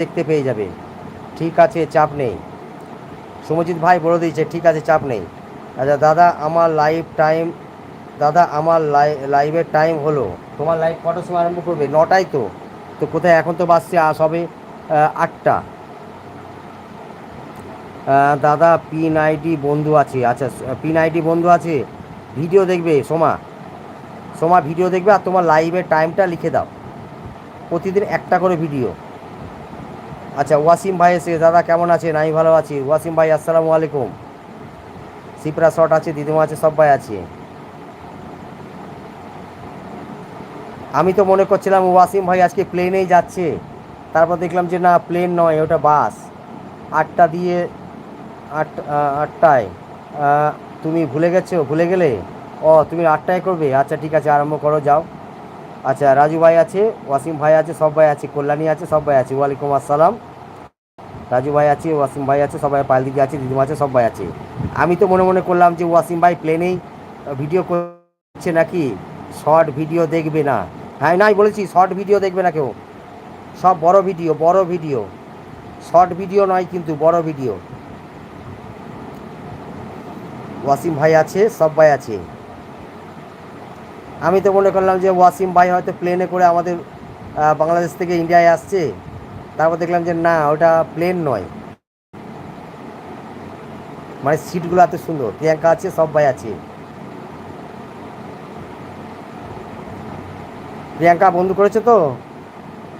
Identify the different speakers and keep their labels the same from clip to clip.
Speaker 1: দেখতে পেয়ে যাবে। ঠিক আছে, চাপ নেই। সুমজিৎ ভাই বলে দিয়েছে, ঠিক আছে, চাপ নেই। আচ্ছা দাদা, আমার লাইভ টাইম দাদা, আমার লাইভের টাইম হলো। তোমার লাইভ কটার সময় আরম্ভ করবে? নটায় তো। তো কোথায়? এখন তো বাসছে আস হবে আটটা। দাদা পিন আইডি বন্ধু আছে। আচ্ছা পিন আইডি বন্ধু আছে। ভিডিও দেখবে, সোমা। সোমা ভিডিও দেখবে আর তোমার লাইভের টাইমটা লিখে দাও। প্রতিদিন একটা করে ভিডিও আচ্ছা ওয়াসিম ভাই এসে, দাদা, কেমন আছেন? আমি ভালো আছি। ওয়াসিম ভাই, আসসালামু আলাইকুম। সিপরা শট আছে, দিদিমা আছে, সব ভাই আছে। আমি তো মনে করছিলাম, ওয়াসিম ভাই আজকে প্লেনেই যাচ্ছে। তারপর দেখলাম যে, না, প্লেন নয়, ওটা বাস। আটটা দিয়ে, আট আটটায় তুমি ভুলে গেছো? ভুলে গেলে? ও, তুমি আটটায় করবে? আচ্ছা ঠিক আছে, আরম্ভ করো, যাও। আচ্ছা রাজু ভাই আছে, ওয়াসিম ভাই আছে, সব ভাই আছে, কল্যাণী আছে, সব ভাই আছে। ওয়ালাইকুম আসসালাম। রাজু ভাই আছে, ওয়াসিম ভাই আছে, সবাই পাল দিদি আছে, দিদিমা আছে, সব ভাই আছে। আমি তো মনে মনে করলাম যে ওয়াসিম ভাই প্লেনেই ভিডিও করছে নাকি? শর্ট ভিডিও দেখবে না। হ্যাঁ নাই বলেছি, শর্ট ভিডিও দেখবে না কেউ। সব বড় ভিডিও বড় ভিডিও শর্ট ভিডিও নয় কিন্তু বড় ভিডিও ওয়াসিম ভাই আছে, সব ভাই আছে। আমি তো মনে করলাম যে ওয়াসিম ভাই হয়তো প্লেনে করে আমাদের বাংলাদেশ থেকে ইন্ডিয়ায় আসছে। তারপর দেখলাম যে না, ওটা প্লেন নয়। মানে সিটগুলো এত সুন্দর। প্রিয়াঙ্কা আছে, সব ভাই আছে। প্রিয়াঙ্কা বন্ধু করেছে তো?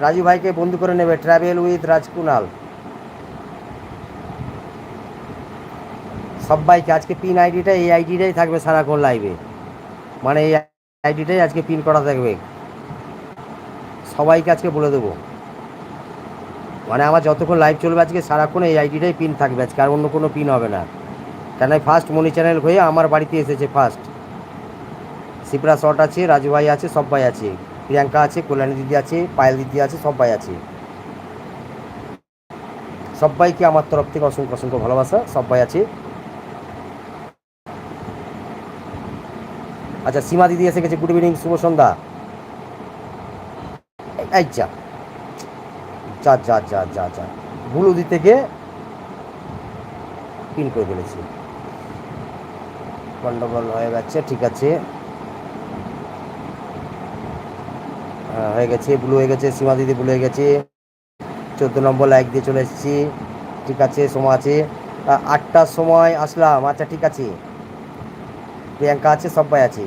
Speaker 1: রাজু ভাইকে বন্ধু করে নেবে। ট্রাভেল উইথ রাজকুনাল সবাইকে আজকে পিন আইডিটা এই আইডিটাই থাকবে সারাক্ষণ লাইভে মানে এই আইডিটাই আজকে পিন করা থাকবে। সবাইকে আজকে বলে দেবো। মানে আমার যতক্ষণ লাইভ চলবে আজকে, সারাক্ষণ এই আইডিটাই পিন থাকবে আজকে, আর অন্য কোনো পিন হবে না। কেন ফার্স্ট মনি চ্যানেল হয়ে আমার বাড়িতে এসেছে ফার্স্ট সিপরা শট আছে, রাজু ভাই আছে, সব ভাই আছে। প্রিয়াঙ্কা আছে, কল্যাণী দিদি আছে, পায়েল দিদি আছে, সব ভাই আছে। সবাইকে আমার তরফ থেকে অসংখ্য অসংখ্য ভালোবাসা, সব ভাই আছে। আচ্ছা সীমা দিদি এসে গেছে গুড ইভিনিং শুভ সন্ধ্যা। এই- এই যা যা যা যা যা। যা বুলু দি থেকে পিন করে ফেলেছি। গন্ডগোল হয়ে গেছে ঠিক আছে। হ্যাঁ, হয়ে গেছে ব্লু হয়ে গেছে সীমা দিদি ব্লু হয়ে গেছে। চোদ্দ নম্বর লাইক দিয়ে চলে এসেছি। ঠিক আছে সময় আছে। আটটার সময় আসলাম। আচ্ছা ঠিক আছে। প্রিয়াঙ্কা আছে সবাই আছে।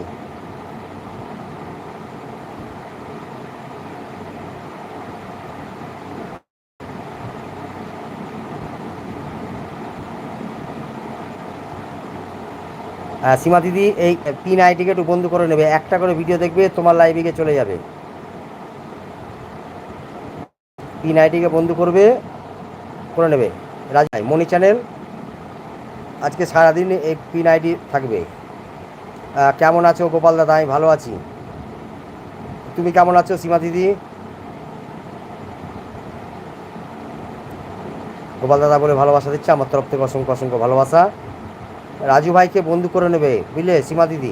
Speaker 1: সীমা দিদি, এই পিন আইটিকে একটু বন্ধ করে নেবে। একটা করে ভিডিও দেখবে, তোমার লাইভে গিয়ে চলে যাবে। পিন আইটিকে বন্ধ করবে, করে নেবে। রাজ ভাই মনি চ্যানেল আজকে সারাদিন এই পিন আইডি থাকবে। কেমন আছো গোপাল দাদা? আমি ভালো আছি। তুমি কেমন আছো সীমা দিদি? গোপাল দাদা বলে ভালোবাসা দিচ্ছে, আমার তরফ থেকে অসংখ্য অসংখ্য ভালোবাসা। রাজু ভাইকে বন্ধু করে নেবে। বুঝলে? সীমা দিদি।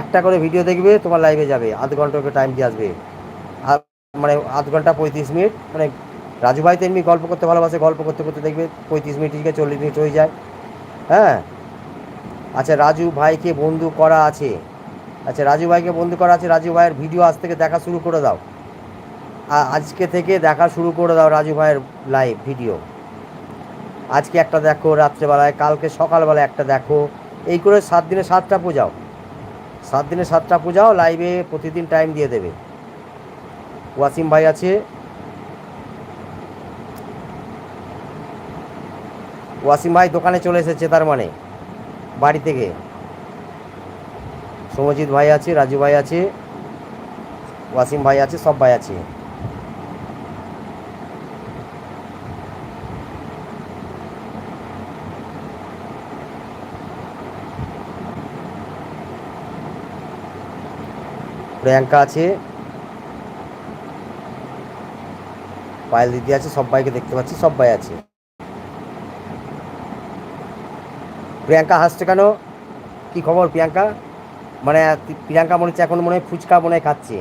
Speaker 1: একটা করে ভিডিও দেখবে, তোমার লাইভে যাবে। আধ ঘণ্টা টাইম দিয়ে আসবে। আর মানে আধ ঘণ্টা পঁয়ত্রিশ মিনিট মানে রাজু ভাই তো এমনি গল্প করতে ভালোবাসে, গল্প করতে করতে দেখবে পঁয়ত্রিশ মিনিট থেকে চল্লিশ মিনিট হয়ে যায়। হ্যাঁ? আচ্ছা রাজু ভাইকে বন্ধু করা আছে। আচ্ছা রাজু ভাইকে বন্ধু করা আছে। রাজু ভাইয়ের ভিডিও আজ থেকে দেখা শুরু করে দাও। আজকে থেকে দেখা শুরু করে দাও রাজু ভাইয়ের লাইভ ভিডিও আজকে একটা দেখো, রাত্রেবেলায়, কালকে সকালবেলায় একটা দেখো। এই করে সাত দিনে সাতটা পূজাও। সাত দিনে সাতটা পূজাও লাইভে প্রতিদিন টাইম দিয়ে দেবে। ওয়াসিম ভাই আছে? ওয়াসিম ভাই দোকানে চলে এসেছে তার মানে বাড়ি থেকে। সমজিৎ ভাই আছে, রাজু ভাই আছে, ওয়াসিম ভাই আছে, সব ভাই আছে। প্রিয়াঙ্কা আছে। পায়েল দিদি আছে সব ভাইকে দেখতে পাচ্ছি সব ভাই আছে। প্রিয়াঙ্কা, হাসছে কেন? কি খবর প্রিয়াঙ্কা? মানে প্রিয়াঙ্কা মনে হচ্ছে এখন মনে হয় ফুচকা মনে হয় খাচ্ছে।